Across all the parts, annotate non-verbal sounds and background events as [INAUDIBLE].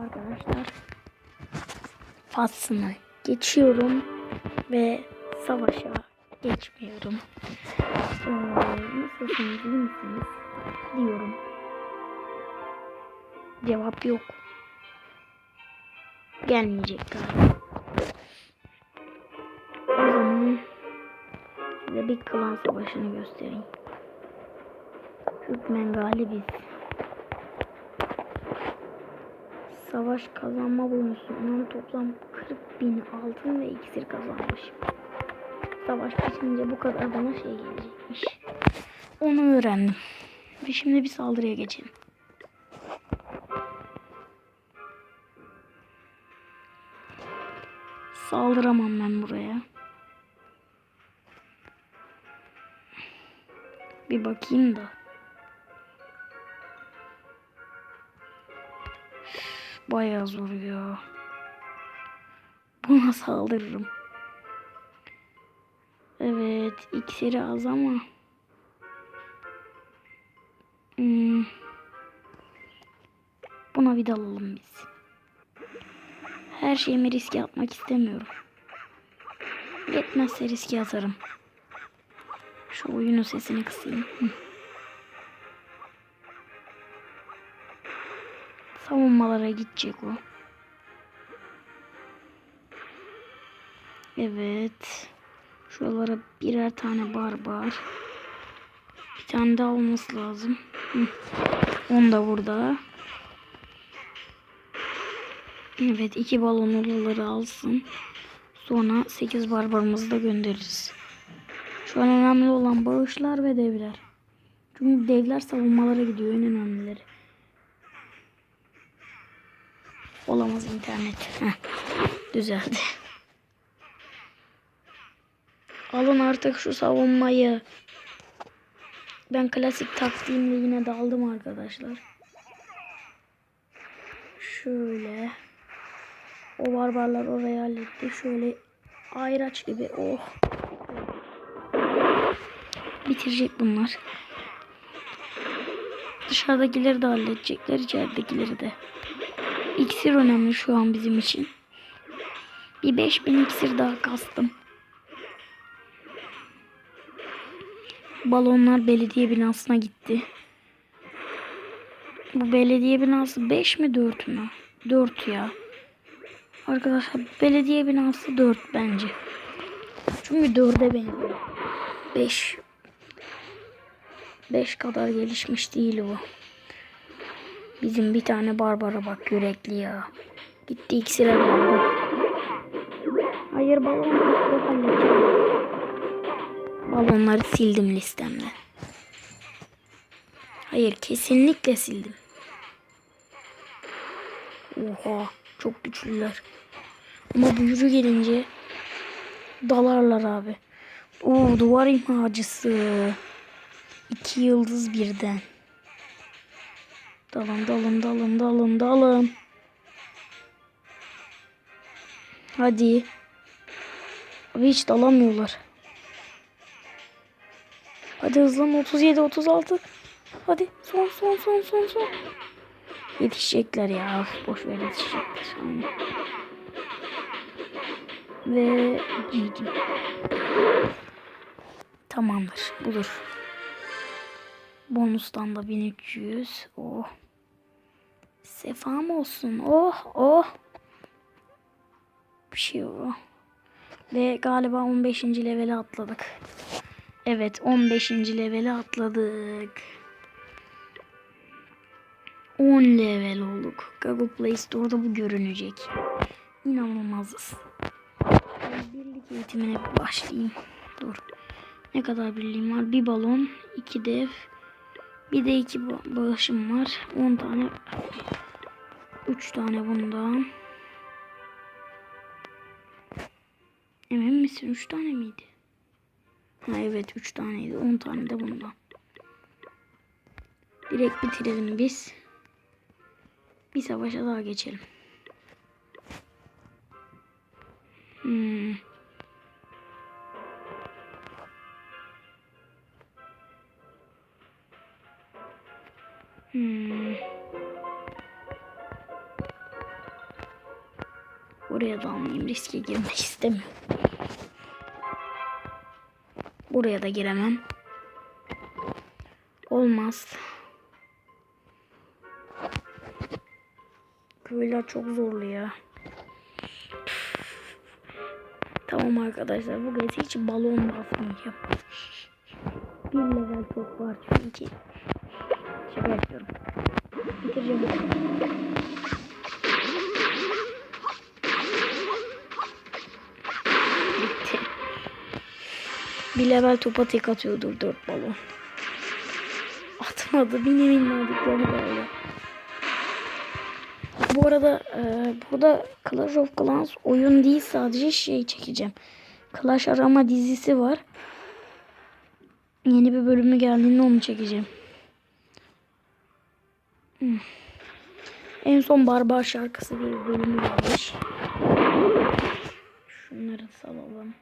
Arkadaşlar faslını geçiyorum ve savaşa geçmiyorum. Ee, nasılsınız iyi misiniz diyorum. Cevap yok. Gelmeyecek galiba. O zaman size bir klan savaşını göstereyim. Hükmen galibiz. Savaş kazanma bonusundan toplam 40 bin altın ve iksir kazanmış. Savaş bitince bu kadar bana şey gelecekmiş. Onu öğrendim. Ve şimdi bir saldırıya geçelim. Saldıramam ben buraya. Bir bakayım da. Bayağı zor ya. Buna saldırırım. Evet, iksiri az ama. Hmm. Buna bir dalalım biz. Her şeyimi riske atmak istemiyorum. Yetmezse riske atarım. Şu oyunun sesini kısayım. Hı. Savunmalara gidecek o. Evet. Şuralara birer tane barbar. Bir tane daha olması lazım. Hı. On da burada. Evet iki balon ulaları alsın. Sonra 8 barbarımızı da göndeririz. Şu an önemli olan bağışlar ve devler. Çünkü devler savunmalara gidiyor en önemlileri. Olamaz internet. Heh, düzeldi. Alın artık şu savunmayı. Ben klasik taktiğimle yine daldım arkadaşlar. Şöyle. O barbarlar orayı halletti. Şöyle ayraç gibi. Oh. Bitirecek bunlar. Dışarıdakileri de halledecekler. içeridekileri de. İksir önemli şu an bizim için. Bir 5000 iksir daha kastım. Balonlar belediye binasına gitti. Bu belediye binası 5 mi 4 mü? 4 ya. Arkadaşlar belediye binası 4 bence. Çünkü 4'e benziyor. 5 5 kadar gelişmiş değil bu. Bizim bir tane Barbara bak yürekli ya. Gitti iksire daldı. Hayır balon halledeceğim. Balonları sildim listemden. Hayır kesinlikle sildim. Oha çok güçlüler. Ama büyürü gelince dalarlar abi. Oo duvar imhacısı. İki yıldız birden. Dalın dalın dalın dalın dalın. Hadi. Abi hiç dalamıyorlar. Hadi hızlan 37 36. Hadi son son son son son. Yetişecekler ya. Boş ver yetişecekler. Ve GG. Tamamdır. Budur. Bonustan da 1300. Oh. Sefam olsun. Oh oh. Bir şey o. Ve galiba 15. levele atladık. Evet 15. levele atladık. 10 level olduk. Google Play Store'da bu görünecek. İnanılmazız. Birlik eğitimine başlayayım. Dur. Ne kadar birliğim var? Bir balon, iki dev, bir de iki ba- bağışım var. 10 tane, 3 tane bundan. Emin misin? 3 tane miydi? Ha evet 3 taneydi. 10 tane de bundan. Direkt bitirelim biz. Bir savaşa daha geçelim. Hmm. Buraya da almayayım. Riske girmek istemiyorum. Buraya da giremem. Olmaz. Köyler çok zorlu ya. Tamam arkadaşlar bu gezi hiç balon basmayacağım. Bir level çok var çünkü. Şaka yapıyorum. Bitireceğim. Bir level topa tek atıyordur dört balon. Atmadı. Minnacık yanı böyle. Bu arada e, burada Clash of Clans oyun değil sadece şey çekeceğim. Clash arama dizisi var. Yeni bir bölümü geldiğinde onu çekeceğim. Hmm. En son Barbar şarkısı bir bölümü gelmiş. Şunları salalım.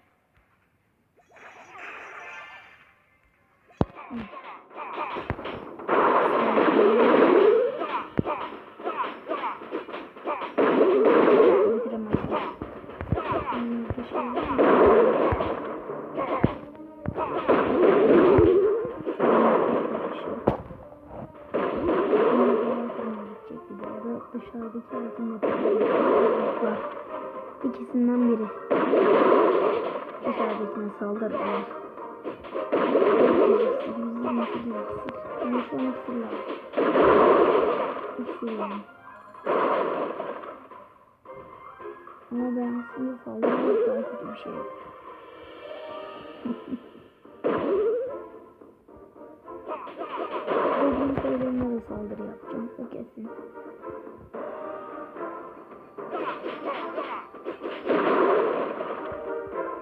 Dışarıdaki altında var. İkisinden biri. Dışarıdakine saldırı Ama ben aslında saldırmak daha kötü bir şey yok. Bugün söylemeye saldırı yapacağım. O kesin.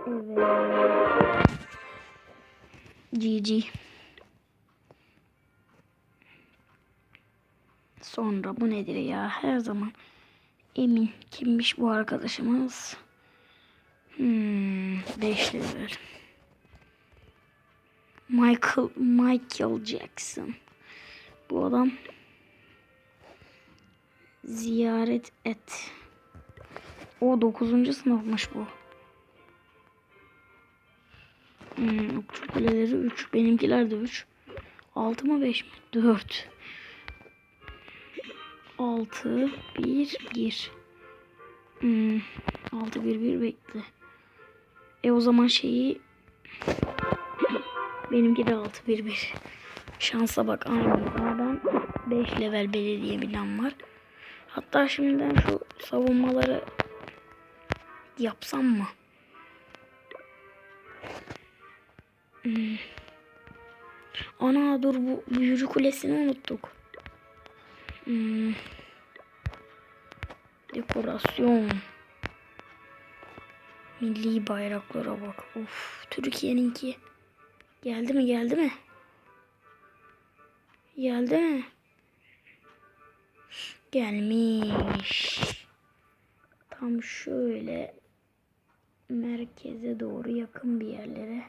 Evet. GG. Sonra bu nedir ya? Her zaman emin kimmiş bu arkadaşımız? Hmm, 5 level. Michael Michael Jackson. Bu adam ziyaret et. O 9. sınıfmış bu. Hmm, okçu kuleleri 3. Benimkiler de 3. 6 mı 5 mi? 4. 6 1 1. Hmm, 6 1 1 bekle. E o zaman şeyi [CLEARS THROAT] benimki de 6 1 1. Şansa bak aynı. A'dan 5 level belediye binam var. Hatta şimdiden şu savunmaları yapsam mı? Hmm. Ana dur bu büyücü kulesini unuttuk. Hmm. Dekorasyon. Milli bayraklara bak. Of Türkiye'ninki. Geldi mi geldi mi? Geldi mi? Gelmiş. Tam şöyle merkeze doğru yakın bir yerlere.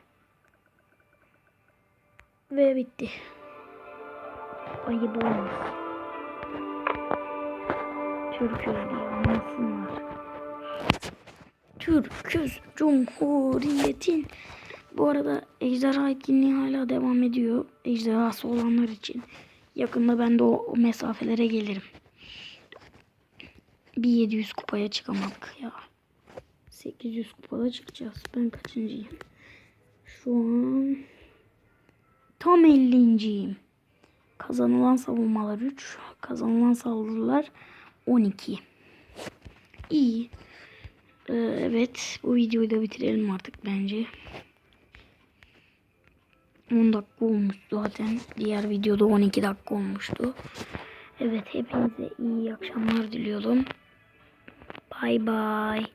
Ve bitti. Ayıp olmaz. Türküz anlasınlar. Türküz Cumhuriyet'in bu arada ejderha etkinliği hala devam ediyor. Ejderhası olanlar için. Yakında ben de o, o mesafelere gelirim. Bir 700 kupaya çıkamadık ya. 800 kupada çıkacağız. Ben kaçıncıyım? Şu an tam 50.yim. Kazanılan savunmalar 3. Kazanılan saldırılar 12. İyi. Ee, evet. Bu videoyu da bitirelim artık bence. 10 dakika olmuş zaten. Diğer videoda 12 dakika olmuştu. Evet hepinize iyi akşamlar diliyorum. Bay bay.